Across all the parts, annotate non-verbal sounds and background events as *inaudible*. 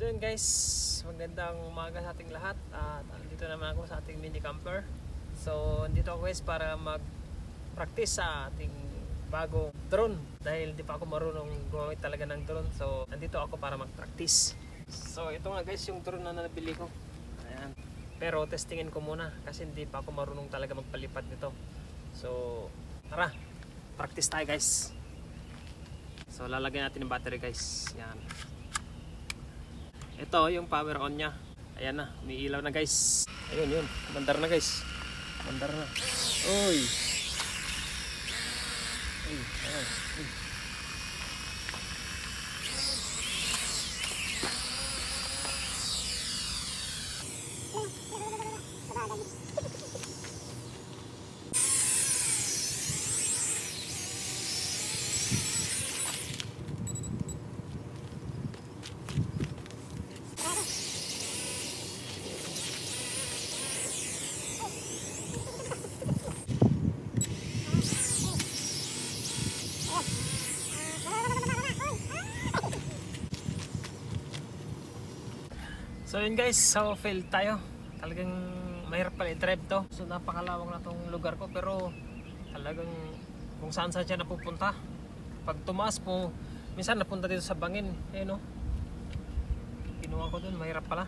So yun guys, magandang umaga sa ating lahat at dito naman ako sa ating mini camper. So dito ako guys para mag-practice sa ating bagong drone dahil di pa ako marunong gumamit talaga ng drone. So nandito ako para mag-practice. So ito nga guys yung drone na nabili ko. Ayan. Pero testingin ko muna kasi hindi pa ako marunong talaga magpalipad nito. So tara, practice tayo guys. So lalagyan natin ng battery guys. Yan. Ito yung power on niya. Ayan na, may ilaw na guys. Ayun yun, mandar na guys. Mandar na. Uy. Uy, ayan. Uy. So yun guys, so failed tayo. Talagang mahirap pala i-drive to. So napakalawang na tong lugar ko pero talagang kung saan saan siya napupunta. Pag tumaas po, minsan napunta dito sa bangin. Eh no. Kinuha ko dun, mahirap pala.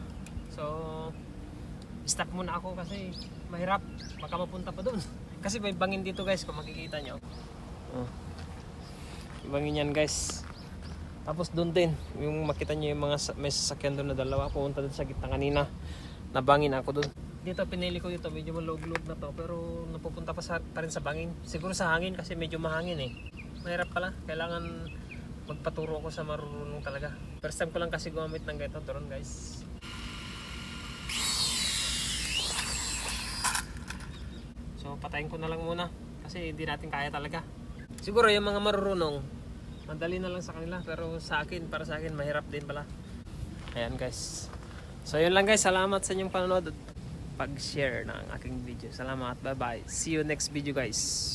So stop muna ako kasi mahirap. Baka pa dun. *laughs* Kasi may bangin dito guys kung makikita nyo. Oh. Bangin yan guys. Tapos doon din, yung makita niyo yung mga may sasakyan doon na dalawa, pumunta doon sa gitna kanina. Nabangin ako doon. Dito, pinili ko dito, medyo malog-log na to, pero napupunta pa, sa, pa rin sa bangin. Siguro sa hangin kasi medyo mahangin eh. Mahirap pala, kailangan magpaturo ako sa marunong talaga. First time ko lang kasi gumamit ng ganito drone guys. So patayin ko na lang muna kasi hindi natin kaya talaga. Siguro yung mga marunong, madali na lang sa kanila pero sa akin, para sa akin mahirap din pala. Ayan guys. So yun lang guys, salamat sa inyong panonood at pag-share ng aking video. Salamat, bye bye. See you next video guys.